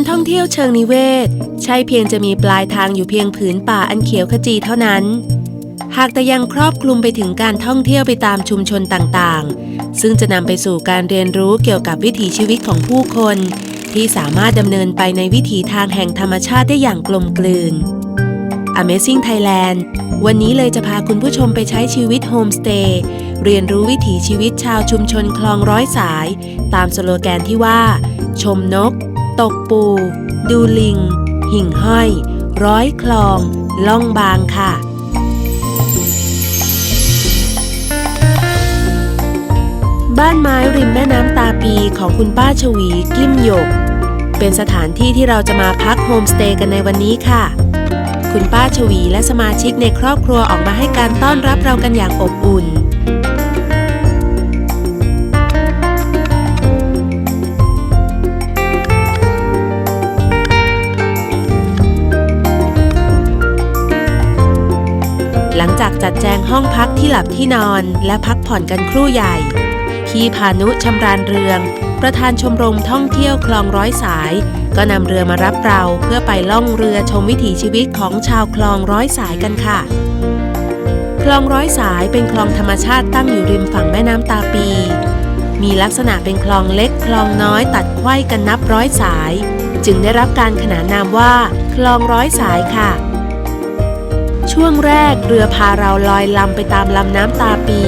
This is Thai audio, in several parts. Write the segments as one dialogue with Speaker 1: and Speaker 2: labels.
Speaker 1: การท่องเที่ยวเชิงนิเวศ ใช่เพียงจะมีปลายทางอยู่เพียงผืนป่าอันเขียวขจีเท่านั้น หากแต่ยังครอบคลุมไปถึงการท่องเที่ยวไปตามชุมชนต่างๆ ซึ่งจะนำไปสู่การเรียนรู้เกี่ยวกับวิถีชีวิตของผู้คน ที่สามารถดำเนินไปในวิถีทางแห่งธรรมชาติได้อย่างกลมกลืน Amazing Thailand วันนี้เลยจะพาคุณผู้ชมไปใช้ชีวิตโฮมสเตย์เรียนรู้วิถีชีวิตชาวชุมชนคลองร้อยสาย ตามสโลแกนที่ว่า ชมนก ตกปู ดูลิง หิ่งห้อย ร้อยคลอง ล่องบางค่ะ บ้านไม้ริมแม่น้ำตาปีของคุณป้าชวีกิมหยก เป็นสถานที่ที่เราจะมาพักโฮมสเตย์กันในวันนี้ค่ะ คุณป้าชวีและสมาชิกในครอบครัวออกมาให้การต้อนรับเรากันอย่างอบอุ่น หลังจากจัดแจงห้องพักที่หลับที่นอน และพักผ่อนกันครู่ใหญ่ พี่พานุชำราญเรือง ประธานชมรมท่องเที่ยวคลองร้อยสาย ก็นำเรือมารับเราเพื่อไปล่องเรือชมวิถีชีวิตของชาวคลองร้อยสายกันค่ะ คลองร้อยสายเป็นคลองธรรมชาติตั้งอยู่ริมฝั่งแม่น้ำตาปี มีลักษณะเป็นคลองเล็กคลองน้อยตัดไขว้กันนับร้อยสาย จึงได้รับการขนานนามว่า คลองร้อยสายค่ะ ช่วงแรกเรือพาเราลอยลำไปตามลำน้ำตาปี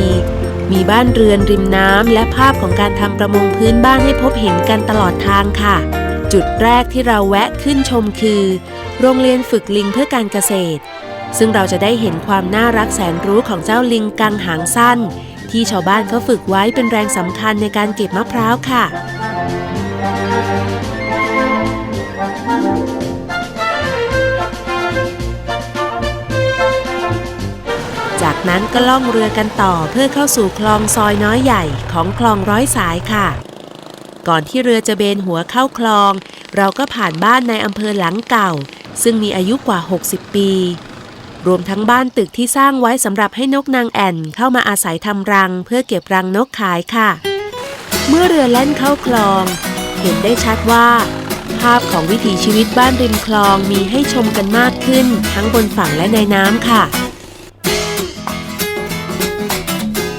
Speaker 1: มีบ้านเรือนริมน้ำและภาพของการทำประมงพื้นบ้านให้พบเห็นกันตลอดทางค่ะ จุดแรกที่เราแวะขึ้นชมคือ โรงเรียนฝึกลิงเพื่อการเกษตร ซึ่งเราจะได้เห็นความน่ารักแสนรู้ของเจ้าลิงกังหางสั้น ที่ชาวบ้านเขาฝึกไว้เป็นแรงสำคัญในการเก็บมะพร้าวค่ะ จากนั้นก็ล่องเรือกันต่อเพื่อเข้าสู่คลองซอยน้อยใหญ่ของคลองร้อยสายค่ะ ก่อนที่เรือจะเบนหัวเข้าคลอง เราก็ผ่านบ้านในอำเภอหลังเก่า ซึ่งมีอายุกว่า 60 ปี รวมทั้งบ้านตึกที่สร้างไว้สำหรับให้นกนางแอ่นเข้ามาอาศัยทำรัง เพื่อเก็บรังนกขายค่ะ เมื่อเรือแล่นเข้าคลอง เห็นได้ชัดว่าภาพของวิถีชีวิตบ้านริมคลองมีให้ชมกันมากขึ้น ทั้งบนฝั่งและในน้ำค่ะ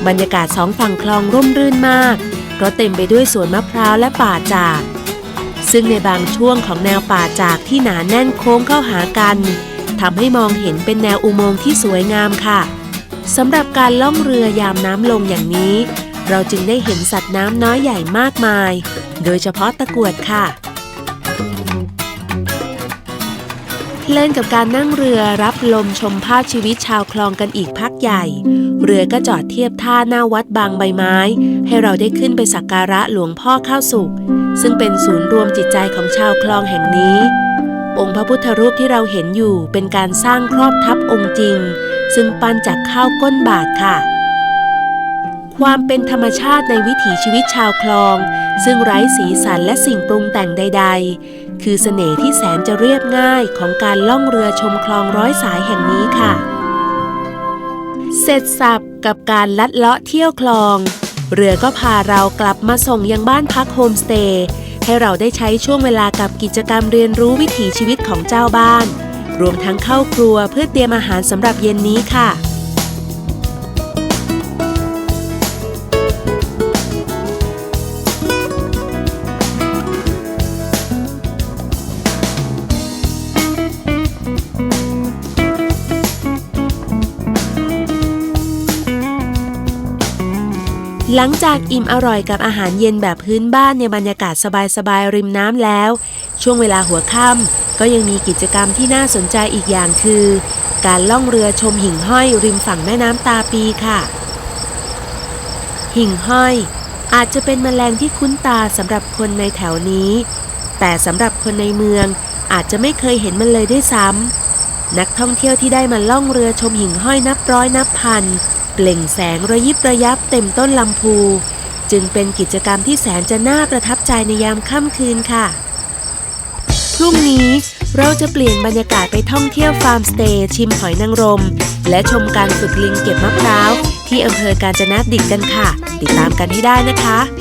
Speaker 1: บรรยากาศสองฝั่งคลองร่มรื่นมาก เพราะเต็มไปด้วยสวนมะพร้าวและป่าจาก ซึ่งในบางช่วงของแนวป่าจากที่หนาแน่นโค้งเข้าหากันทำให้มองเห็นเป็นแนวอุโมงค์ที่สวยงามค่ะสำหรับการล่องเรือยามน้ำลงอย่างนี้ เราจึงได้เห็นสัตว์น้ำน้อยใหญ่มากมาย โดยเฉพาะตะกวดค่ะ เล่นกับการนั่งเรือรับลมชมภาพชีวิตชาวคลองกันอีกพักใหญ่ เรือก็จอดเทียบท่าหน้าวัดบางใบไม้ ให้เราได้ขึ้นไปสักการะหลวงพ่อข้าวสุก ซึ่งเป็นศูนย์รวมจิตใจของชาวคลองแห่งนี้ องค์พระพุทธรูปที่เราเห็นอยู่เป็นการสร้างครอบทับองค์จริง ซึ่งปั้นจากข้าวก้นบาทค่ะความเป็นธรรมชาติในวิถีชีวิตชาวคลอง ซึ่งไร้สีสันและสิ่งปรุงแต่งใดๆ คือเสน่ห์ที่แสนจะเรียบง่ายของการล่องเรือชมคลองร้อยสายแห่งนี้ค่ะ เสร็จสับกับการลัดเลาะเที่ยวคลอง เรือก็พาเรากลับมาส่งยังบ้านพักโฮมสเตย์ให้เราได้ใช้ช่วงเวลากับกิจกรรมเรียนรู้วิถีชีวิตของเจ้าบ้าน รวมทั้งเข้าครัวเพื่อเตรียมอาหารสำหรับเย็นนี้ค่ะ หลังจากอิ่มอร่อยกับอาหารเย็นแบบพื้นบ้านในบรรยากาศสบายๆริมน้ำแล้ว ช่วงเวลาหัวค่ำก็ยังมีกิจกรรมที่น่าสนใจอีกอย่างคือ การล่องเรือชมหิ่งห้อยริมฝั่งแม่น้ำตาปีค่ะ หิ่งห้อย อาจจะเป็นแมลงที่คุ้นตาสำหรับคนในแถวนี้ แต่สำหรับคนในเมืองอาจจะไม่เคยเห็นมันเลยด้วยซ้ำนักท่องเที่ยวที่ได้มาล่องเรือชมหิ่งห้อยนับร้อยนับพัน เปล่งแสงระยิบระยับเต็มต้นลำพู จึงเป็นกิจกรรมที่แสนจะน่าประทับใจในยามค่ำคืนค่ะ พรุ่งนี้เราจะเปลี่ยนบรรยากาศไปท่องเที่ยวฟาร์มสเตย์ชิมหอยนางรม และชมการฝึกลิงเก็บมะพร้าว ที่อำเภอกาญจนดิตกันค่ะ ติดตามกันให้ได้นะคะ